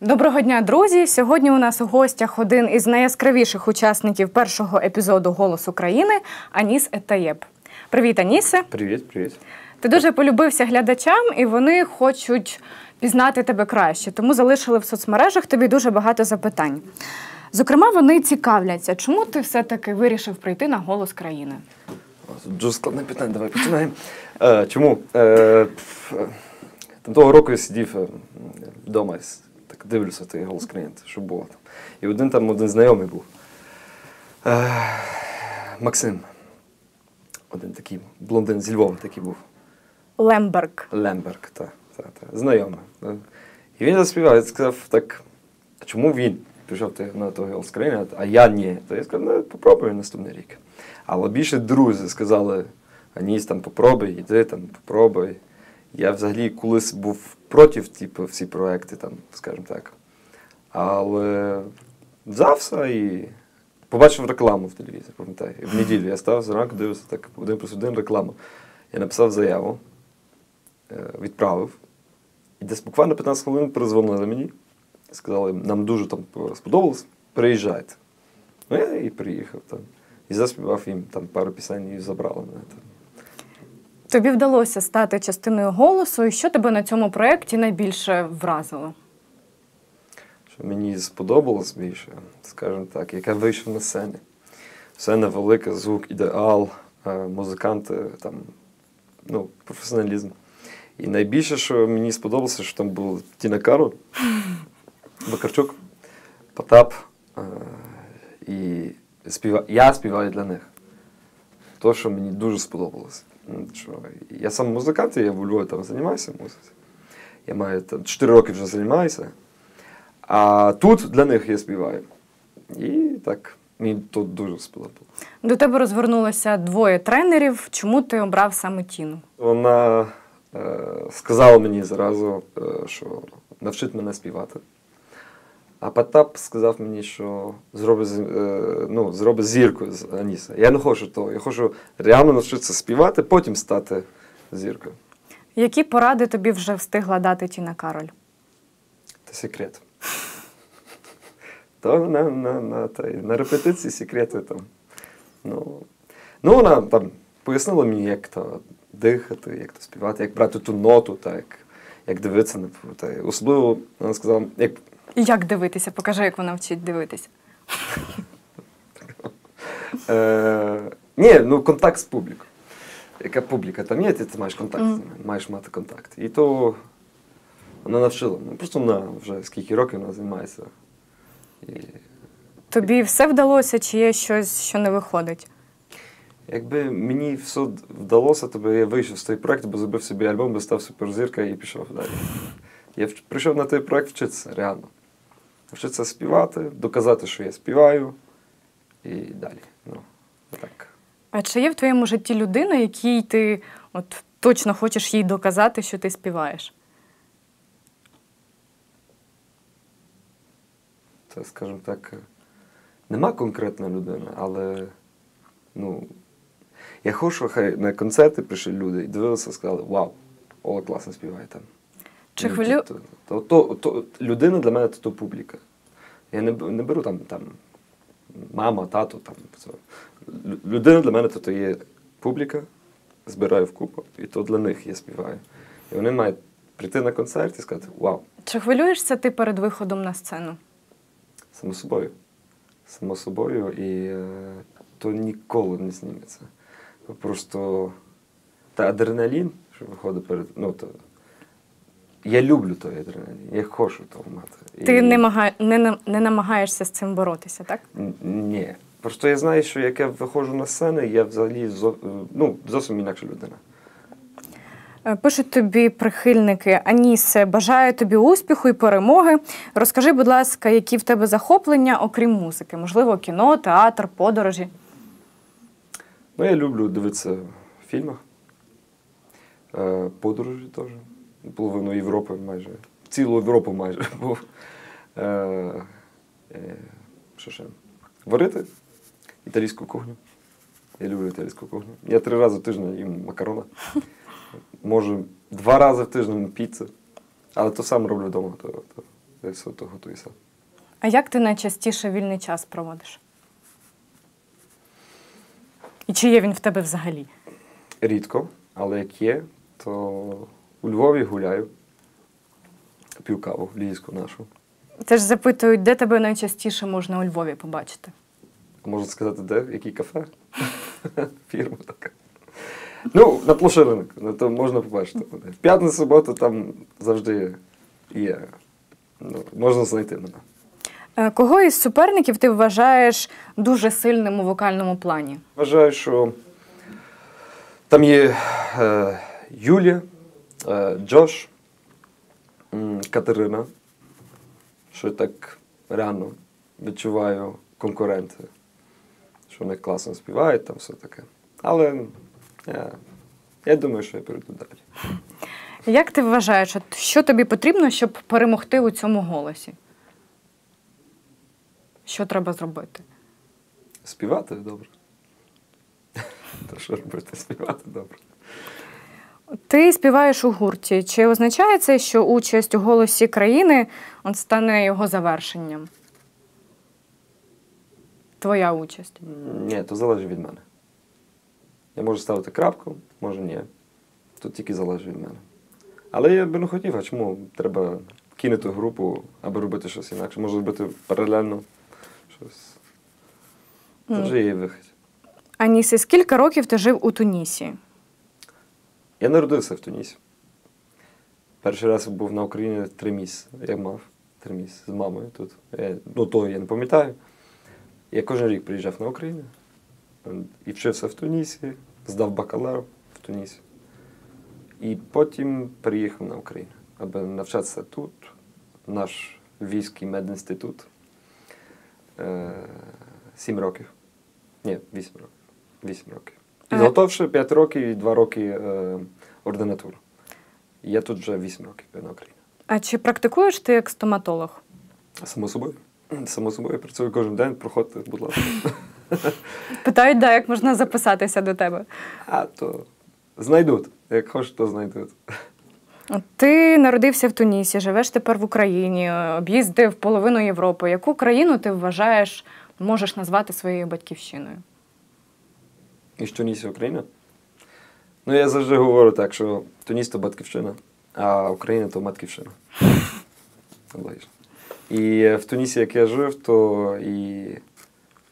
Доброго дня, друзі! Сьогодні у нас у гостях один із найяскравіших учасників першого епізоду Голос України Аніс Етаєб. Привіт, Анісе! Привіт, привіт. Ти дуже полюбився глядачам, і вони хочуть пізнати тебе краще, тому залишили в соцмережах тобі дуже багато запитань. Зокрема, вони цікавляться, чому ти все-таки вирішив прийти на голос країни? Дуже складне питання, давай починаємо. Е, чому? Е, е, там того року я сидів вдома, дивлюся той голос країни, що було там. І один там один знайомий був. Е, Максим. Один такий блондин зі Львова такий був. Лемберг. Лемберг, та, та, та, знайомий. Е, І він заспівав, я сказав так, а чому він пішов на той голос країни, а я ні. То я сказав, ну попробуй наступний рік. Але більше друзі сказали, Аніс, там попробуй, іди там, попробуй. Я взагалі колись був проти, типу, всі проекти, там, скажімо так. Але взявся і побачив рекламу в телевізорі, пам'ятаю. В неділю я став зранку, дивився так один плюс один рекламу. Я написав заяву, е, відправив. І десь буквально 15 хвилин перезвонили мені. Сказали, нам дуже там сподобалось, приїжджайте. Ну, я і приїхав там. І заспівав їм там пару пісень і забрали мене. там. Тобі вдалося стати частиною голосу, і що тебе на цьому проєкті найбільше вразило? Що мені сподобалось більше, скажімо так, яка вийшов на сцені. Сцена велика, звук, ідеал, е, музиканти, там, ну, професіоналізм. І найбільше, що мені сподобалося, що там був Тіна Кароль, Бакарчук, Потап. е, І співа... я співаю для них. То, що мені дуже сподобалось. Що я сам музикант, я в Львові там займаюся музикою. Я маю там 4 роки вже займаюся. А тут для них я співаю. І так, мені тут дуже сподобалося. До тебе розвернулося двоє тренерів. Чому ти обрав саме Тіну? Вона е, сказала мені зразу, е, що навчить мене співати. А Потап сказав мені, що зробить, е, ну, зробить зірку з Аніса. Я не хочу того. Я хочу реально навчитися співати, потім стати зіркою. Які поради тобі вже встигла дати Тіна Кароль? Це секрет. То на, на, на, та, на репетиції секрети там. Ну, ну, вона там пояснила мені, як то дихати, як то співати, як брати ту ноту, так, як, як дивитися. Та, особливо вона сказала, як І як дивитися? Покажи, як вона вчить дивитися. Е, ні, ну контакт з публікою. Яка публіка там є, ти, маєш контакт з ними, маєш мати контакт. І то вона навчила. Ну, просто вона вже скільки років вона займається. І Тобі все вдалося, чи є щось, що не виходить? якби мені все вдалося, то би я вийшов з той проєкту, бо зробив собі альбом, би став суперзірка і пішов далі. Я прийшов на той проєкт вчитися, реально. Вчитися співати, доказати, що я співаю, і далі. Ну, так. А чи є в твоєму житті людина, якій ти от точно хочеш їй доказати, що ти співаєш? Це, скажімо так, нема конкретної людини, але ну, я хочу, хай на концерти прийшли люди і дивилися, сказали, вау, Ола класно співає там. Чи Ну, хвилю... то, то, то, то, людина для мене то, то публіка. Я не, не беру там, там мама, тато. Там, це. Людина для мене то, то є публіка, збираю в купу, і то для них я співаю. І вони мають прийти на концерт і сказати, вау, Чи хвилюєшся ти перед виходом на сцену? Само собою. Само собою, і е, то ніколи не зніметься. Просто та адреналін, що виходить перед. Ну, то, я люблю той адреналін, я хочу того мати. Ти І- не, мага... не, не намагаєшся з цим боротися, так? Ні. Просто я знаю, що як я виходжу на сцену, я взагалі зо, ну, зовсім інакша людина. Е, Пишуть тобі прихильники Анісе, бажаю тобі успіху і перемоги. Розкажи, будь ласка, які в тебе захоплення, окрім музики? Можливо, кіно, театр, подорожі. Ну, я люблю дивитися в фільмах, е, подорожі теж. Половину Європи майже. Цілу Європу майже був. Е, е, що ще? Варити італійську кухню. Я люблю італійську кухню. Я три рази в тиждень їм макарона. Може, два рази в тиждень піцу. Але то сам роблю вдома. То, то ти все то готуєшся. А як ти найчастіше вільний час проводиш? І чи є він в тебе взагалі? Рідко, але як є, то у Львові гуляю, п'ю каву львівську нашу. Це ж запитують, де тебе найчастіше можна у Львові побачити. Можна сказати, де? В якій кафе? Фірма така. Ну, на площадинок, ну, то можна побачити. В п'ятницю, суботу там завжди є. Ну, можна знайти мене. Е, Кого із суперників ти вважаєш дуже сильним у вокальному плані? Вважаю, що там є е, Юлія, Джош, Катерина, що я так реально відчуваю конкуренти, що вони класно співають, там все таке. Але я, я думаю, що я перейду далі. Як ти вважаєш, що тобі потрібно, щоб перемогти у цьому голосі? Що треба зробити? Співати добре. Та що робити? Співати добре. Ти співаєш у гурті. Чи означає це, що участь у голосі країни от стане його завершенням? Твоя участь. Ні, то залежить від мене. Я можу ставити крапку, може ні. Тут тільки залежить від мене. Але я би не хотів, а чому треба кинути групу, аби робити щось інакше. Може робити паралельно щось. Це Мгм. вже є вихід. Аніси, скільки років ти жив у Тунісі? Я народився в Тунісі. Перший раз був на Україні три місяці. Я мав три місяці з мамою тут. Я, ну, то я не пам'ятаю. Я кожен рік приїжджав на Україну і вчився в Тунісі, здав бакалавр в Тунісі. І потім приїхав на Україну, аби навчатися тут, наш Львівський медінститут. Е, Сім років. Ні, вісім років. Вісім років. Підготовши 5 років і 2 роки е, ординатуру. Я тут вже 8 років на Україні. А чи практикуєш ти як стоматолог? Само собою. Само собою працюю кожен день, проходьте, будь ласка. Питають, да, як можна записатися до тебе. А то знайдуть. Як хочуть, то знайдуть. Ти народився в Тунісі, живеш тепер в Україні, об'їздив половину Європи. Яку країну ти вважаєш, можеш назвати своєю батьківщиною? І що Тунісі Україна? Ну, я завжди говорю так, що Туніс то батьківщина, а Україна то матківщина. І в Тунісі, як я жив, то і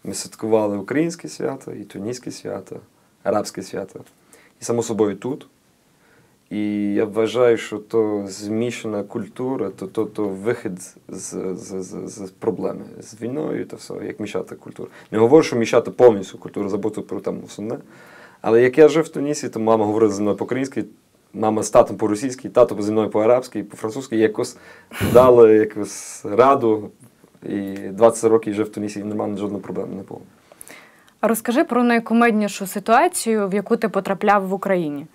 ми святкували українське свято, і туніське свято, арабське свято. І само собою тут. І я вважаю, що то змішана культура, то, то, то вихід з, з, з, з проблеми з війною та все, як мішати культуру. Не говорю, що мішати повністю культуру, забути про там основне. Але як я жив в Тунісі, то мама говорила зі мною по-українськи, мама з татом по-російськи, тато зі мною по-арабськи, по-французьки, якось дали якусь раду. І 20 років жив в Тунісі, і нормально жодної проблеми не було. А розкажи про найкумеднішу ситуацію, в яку ти потрапляв в Україні.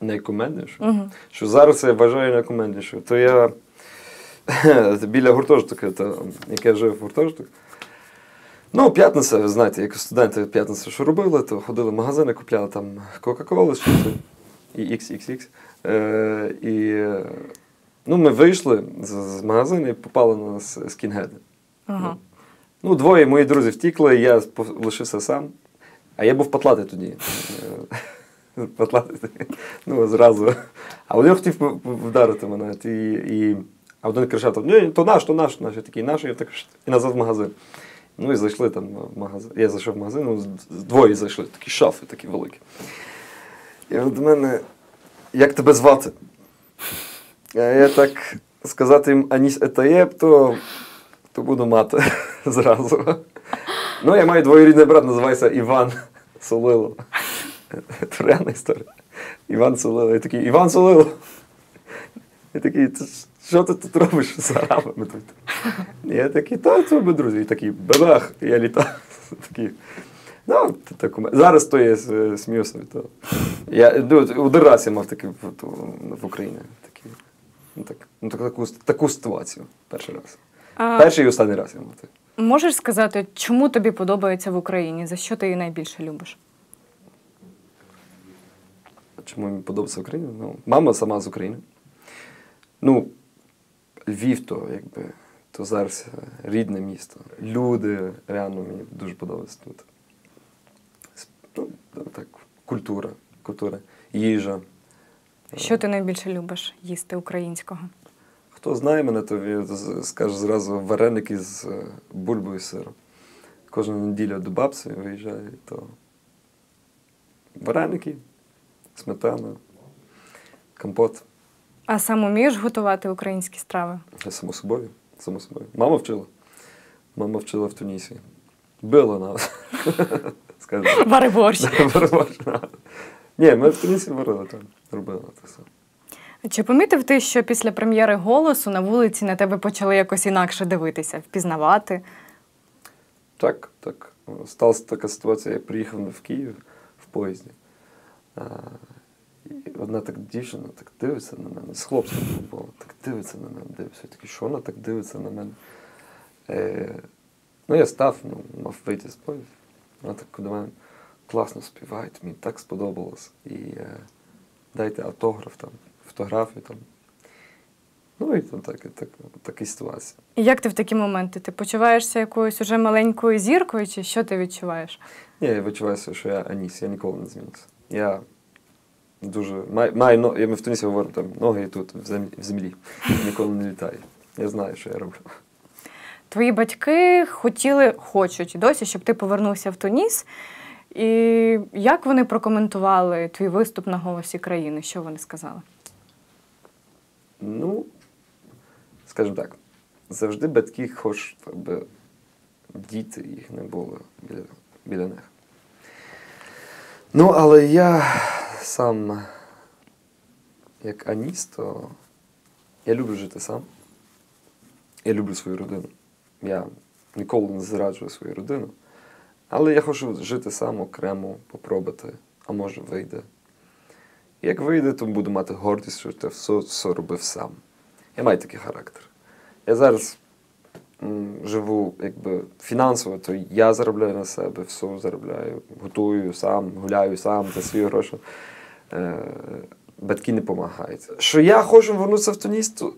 Найкумедніше. Угу. Що зараз я вважаю найкумедніше. То я біля гуртожитку, то, як я жив в гуртожитку. Ну, п'ятниця, ви знаєте, як студенти п'ятницю що робили, то ходили в магазини, купляли там Кока-Колу і XXX. Е, і е, ну, ми вийшли з, з магазину і попали на нас скінхеди. Ага. Ну, двоє моїх друзів втікли, я лишився сам. А я був патлатий тоді. Ну, зразу. А один хотів вдарити мене. І, і... А один кричав, ні, то наш, то наш, наш. Я такий наш, я так і назад в магазин. Ну і зайшли там в магазин. Я зайшов в магазин, ну, двоє зайшли, такі шафи такі великі. І от до мене, як тебе звати? А я так сказати їм Аніс Етаєб, то, то буду мати зразу. Ну, я маю двоюрідний брат, називається Іван Солило. Це реальна історія. Іван Солило. Я такий, Іван Солило. Я такий, «Ти ж- що ти тут робиш з арабами тут? Я такий, та це ми друзі. І такий, бабах, і я літав. Такий, ну, так. Зараз то я сміюся від того. Я ну, один раз я мав такий в, Україні. Такий, ну, так, ну, так, таку, таку ситуацію. Перший раз. А Перший і останній раз я мав можеш сказати, чому тобі подобається в Україні? За що ти її найбільше любиш? Чому мені подобається Україна? Ну, мама сама з України. Ну, Львів, то якби то зараз е, рідне місто. Люди реально мені дуже подобаються тут. Ну, так, культура, культура, їжа. Що ти найбільше любиш їсти українського? Хто знає мене, то він скаже зразу вареники з е, бульбою і сиром. Кожну неділю до бабці виїжджаю, то вареники, сметана, компот. А сам умієш готувати українські страви? Само собою. Само собою. Мама вчила. Мама вчила в Тунісі. Била нас. Вари борщ. Ні, ми в Тунісі варили там. Робили це все. Чи помітив ти, що після прем'єри голосу на вулиці на тебе почали якось інакше дивитися, впізнавати? Так, так. Сталася така ситуація, я приїхав в Київ в поїзді. А, і одна так дівчина так дивиться на мене, з хлопцем було, так дивиться на мене, дивиться. Я такий, що вона так дивиться на мене? Е, ну, я став, ну, мав вийти з поїзду. Вона так до мене класно співає, мені так сподобалось. І е, дайте автограф там, фотографію там. Ну і там так, так, така ситуація. І як ти в такі моменти? Ти почуваєшся якоюсь уже маленькою зіркою, чи що ти відчуваєш? Ні, я відчуваю, що я Аніс, я ніколи не змінюся. Я дуже маю, маю я ми в Тунісі говорю, там ноги тут в землі, в землі. Ніколи не літаю. Я знаю, що я роблю. Твої батьки хотіли, хочуть досі, щоб ти повернувся в Туніс. І як вони прокоментували твій виступ на голосі країни? Що вони сказали? Ну, скажімо так, завжди батьки хочуть, аби діти їх не було біля, біля них. Ну, але я сам, як Аніс, то я люблю жити сам. Я люблю свою родину. Я ніколи не зраджую свою родину. Але я хочу жити сам окремо, попробувати, а може вийде. Як вийде, то буду мати гордість, що я все, все робив сам. Я маю такий характер. Я зараз живу якби фінансово, то я заробляю на себе, все заробляю, готую сам, гуляю сам за свої гроші. Е, батьки не допомагають. Що я хочу вернутися в Туніс, то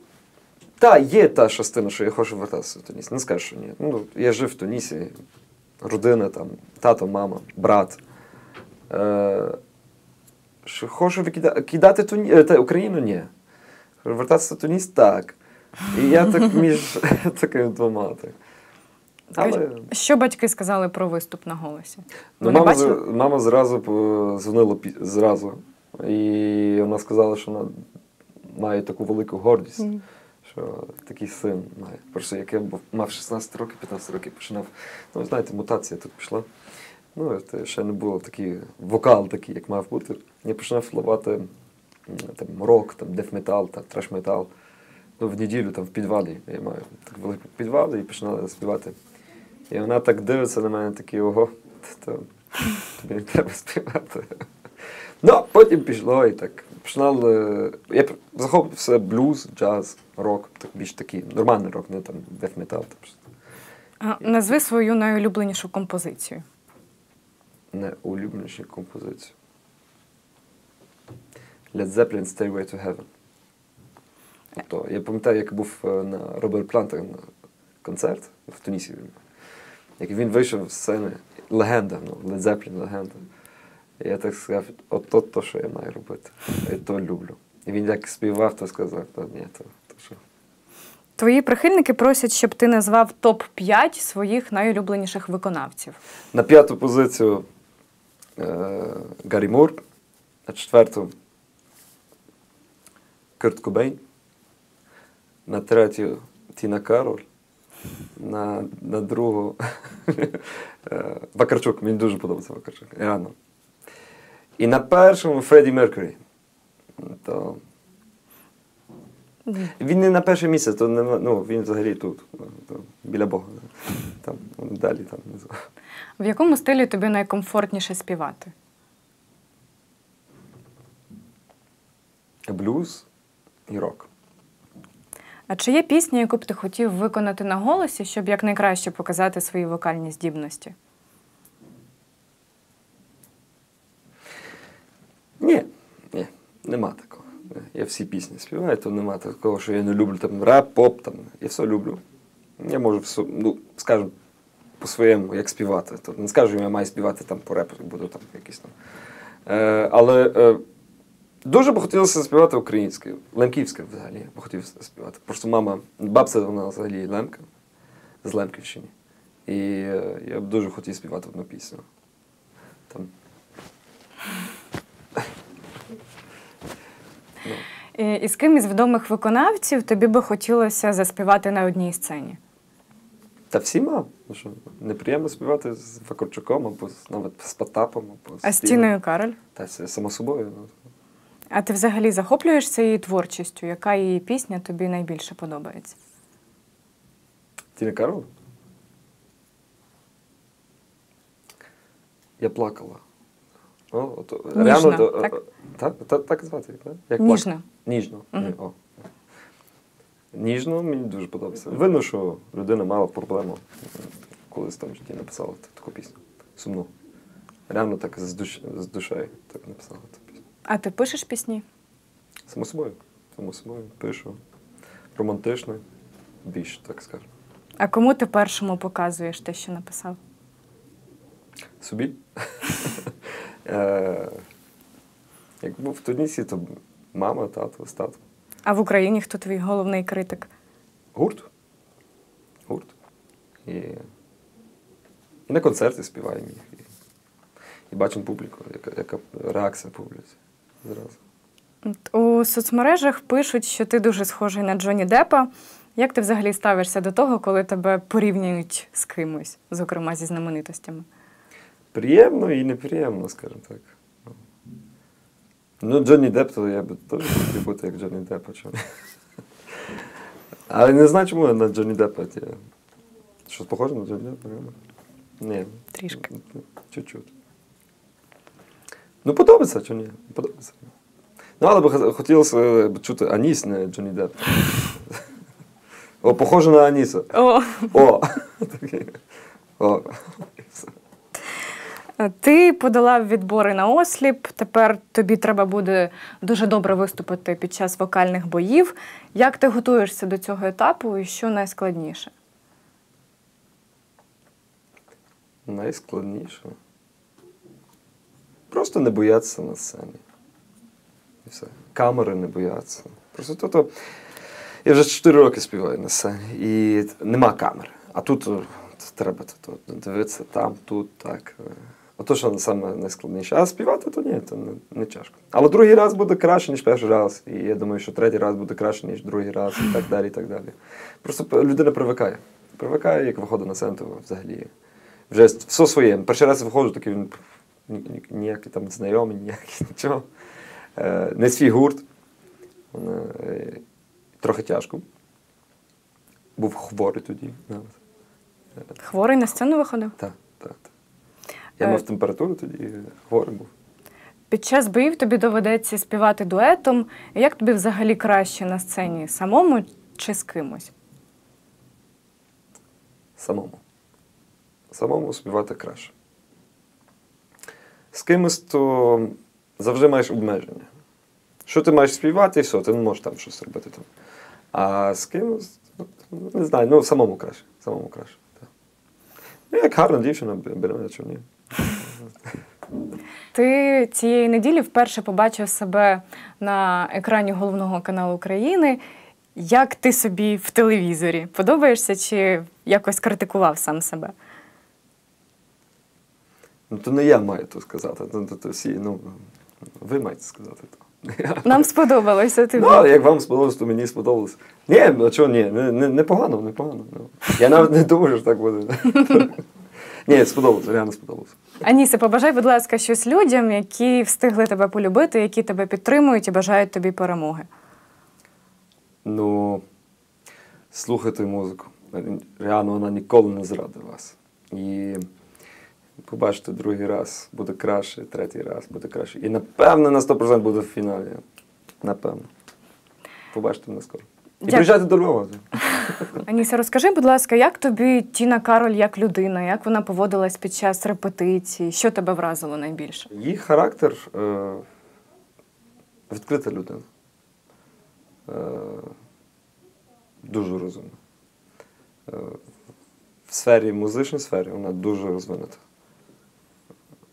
та, є та частина, що я хочу вертатися в Туніс. Не скажу, що ні. Ну, я жив в Тунісі, родина там, тато, мама, брат. Е, що хочу кидати Туні... е, Україну? Ні. Вертатися в Туніс так. І я так між такими двома. Так. Але Що батьки сказали про виступ на голосі? ну, Вони мама, бачили? мама зразу дзвонила зразу. І вона сказала, що вона має таку велику гордість, Мгм. що такий син має. Просто як я був, мав 16 років, 15 років починав. Ну, знаєте, мутація тут пішла. Ну, це ще не було такий вокал, такий, як мав бути. Я починав славати там, рок, там, дефметал, там, треш-метал. Ну, в неділю там в підвалі. Я маю так великий підвал і починали співати. І вона так дивиться на мене, такий, ого, то тобі не треба співати. Ну, потім пішло і так. Починали. Я п- захоплювався блюз, джаз, рок, так більш такий нормальний рок, не там дефметал. А, Назви свою найулюбленішу композицію. Не улюбленішу композицію. Led Zeppelin Stairway to Heaven. Тобто, я пам'ятаю, як був е, на Роберт Планта концерт в Тунісі. Як він вийшов з сцени, легенда, ну, Led Zeppelin легенда. І я так сказав, от то, то, що я маю робити. Я то люблю. І він як співав, то сказав, то ні, то, то що. Твої прихильники просять, щоб ти назвав топ-5 своїх найулюбленіших виконавців. На п'яту позицію е, Гаррі Мур, на четверту Курт Кобейн, на третю Тіна Кароль, на, на другу е, Вакарчук. Мені дуже подобається Вакарчук. Реально. І на першому Фредді Меркурі. То... Він не на перше місце, то не, ну, він взагалі тут, то, біля Бога. Там, далі там внизу. В якому стилі тобі найкомфортніше співати? Блюз і рок. А чи є пісня, яку б ти хотів виконати на голосі, щоб якнайкраще показати свої вокальні здібності? Ні, ні, нема такого. Я всі пісні співаю, то немає такого, що я не люблю там реп, поп, там. Я все люблю. Я можу все, ну, скажімо, по-своєму, як співати. Тобто не скажу, я маю співати там по репу, буду там якийсь там. Е, але е, дуже б хотілося співати українською, лемківською взагалі. Я б хотів співати. Просто мама, бабця вона взагалі лемка з Лемківщини. І е, я б дуже хотів співати одну пісню. Там. І, і з ким із відомих виконавців тобі би хотілося заспівати на одній сцені? Та всіма. Ну що, неприємно співати з Вакарчуком або навіть з Потапом. Або А з Стівом. Тіною Кароль? Та само собою. Ну. А ти взагалі захоплюєшся її творчістю? Яка її пісня тобі найбільше подобається? Карол? Я плакала. О, ото, Ніжно, реально, то, так? е, так, так, так звати, так? Як Ніжно. Ніжно. Ні, О. Ніжно мені дуже подобається. Видно, що людина мала проблему, колись там в житті написала таку пісню. Сумну. Реально так з, душ, з душею так написала. А ти пишеш пісні? Само собою. Само собою пишу. Романтично, більше, так скажемо. А кому ти першому показуєш те, що написав? Собі. Е, Як був в Тунісі, то мама, тато, з татом. А в Україні хто твій головний критик? Гурт. Гурт. І, і на концерти співаємо їх. І, і бачимо публіку, яка, яка реакція публіці зразу. У соцмережах пишуть, що ти дуже схожий на Джоні Деппа. Як ти взагалі ставишся до того, коли тебе порівнюють з кимось, зокрема зі знаменитостями? Приємно і неприємно, скажімо так. Ну, Джонні Депп, то я би теж хотів бути як Джонні Депп, чому? Але не знаю, чому я на Джонні Деппа. Щось похоже на Джонні Деппа? Ні. Трішки. Чуть-чуть. Ну, подобається, чи ні? Подобається. Ну, але б хотілося б чути Аніс, не Джонні Депп. О, похоже на Аніса. О, О! О. ти подолав відбори на осліп. Тепер тобі треба буде дуже добре виступити під час вокальних боїв. Як ти готуєшся до цього етапу і що найскладніше? Найскладніше. Просто не боятися на сцені. І все. Камери не бояться. Просто то, то я вже 4 роки співаю на сцені, і нема камер. А тут треба то, то, дивитися там, тут, так. Е, Ото, що саме найскладніше. А співати то ні, то не, не тяжко. Але другий раз буде краще, ніж перший раз. І я думаю, що третій раз буде краще, ніж другий раз, і так далі. і так далі. Просто людина привикає. Привикає, як виходить на сцену, то взагалі. Вже все своє. Перший раз виходжу, такий він ні- ні- ніякий там знайомий, ніякий нічого. Е, не свій гурт. Е, трохи тяжко. Був хворий тоді. навіть. Хворий на сцену виходив? Так, так. так. Я Е. мав температуру тоді, хворий був. Під час боїв тобі доведеться співати дуетом. Як тобі взагалі краще на сцені самому чи з кимось? Самому. Самому співати краще. З кимось то завжди маєш обмеження. Що ти маєш співати, і все, ти не можеш там щось робити. Там. А з кимось, ну, не знаю, ну самому краще. Самому краще. Так. Ну, як гарна дівчина, б- бере, чому ні. Ти цієї неділі вперше побачив себе на екрані головного каналу України. Як ти собі в телевізорі? Подобаєшся чи якось критикував сам себе? Ну, то не я маю то сказати, то, то, то всі, ну, ви маєте сказати то. Нам сподобалося тобі. Ну, як вам сподобалось, то мені сподобалось. Ні, а чого ні, не, не, непогано, непогано. Ну. Я навіть не думаю, що так буде. Ні, сподобалось, реально сподобалось. Анісе, побажай, будь ласка, щось людям, які встигли тебе полюбити, які тебе підтримують і бажають тобі перемоги. Ну, слухайте музику. Реально вона ніколи не зрадить вас. І побачите, другий раз буде краще, третій раз буде краще. І напевне на 100% буде в фіналі. Напевно. Побачите мене скоро. І Дякую. приїжджайте до Львова. Аніса, розкажи, будь ласка, як тобі Тіна Кароль як людина, як вона поводилась під час репетиції? Що тебе вразило найбільше? Її характер е, відкрита людина. дуже розумна. Е, в сфері, музичній сфері вона дуже розвинута.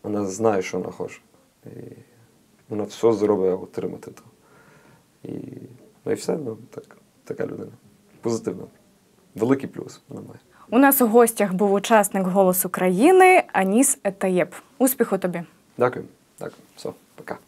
Вона знає, що вона хоче. І вона все зробить, аби отримати то. І, ну і все, ну, так, така людина. Позитивна. Великий плюс вона має. У нас у гостях був учасник «Голос України Аніс Етаєп. Успіху тобі! Дякую. Дякую. Все, пока.